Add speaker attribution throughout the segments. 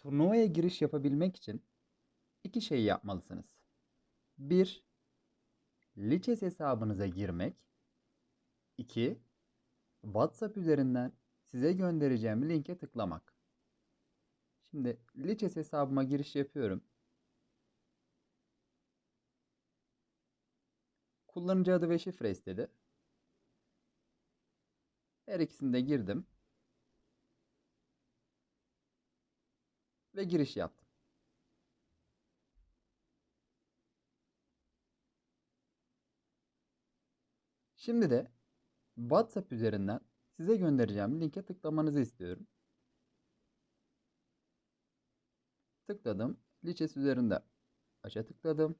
Speaker 1: Turnuvaya giriş yapabilmek için iki şey yapmalısınız. Bir, Lichess hesabınıza girmek. İki, WhatsApp üzerinden size göndereceğim linke tıklamak. Şimdi Lichess hesabıma giriş yapıyorum. Kullanıcı adı ve şifre istedi. Her ikisini de girdim. Ve giriş yaptım. Şimdi de WhatsApp üzerinden size göndereceğim linke tıklamanızı istiyorum. Tıkladım. Lichess üzerinde aça tıkladım.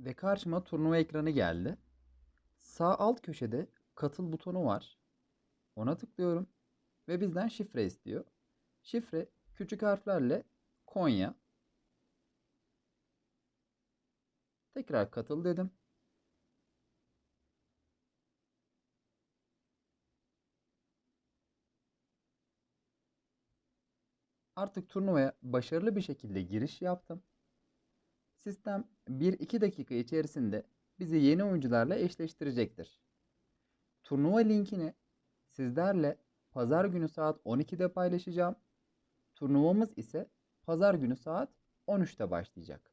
Speaker 1: Ve karşıma turnuva ekranı geldi. Sağ alt köşede katıl butonu var. Ona tıklıyorum ve bizden şifre istiyor. Şifre küçük harflerle Konya. Tekrar katıl dedim. Artık turnuvaya başarılı bir şekilde giriş yaptım. Sistem 1-2 dakika içerisinde bizi yeni oyuncularla eşleştirecektir. Turnuva linkini sizlerle pazar günü saat 12'de paylaşacağım. Turnuvamız ise pazar günü saat 13'te başlayacak.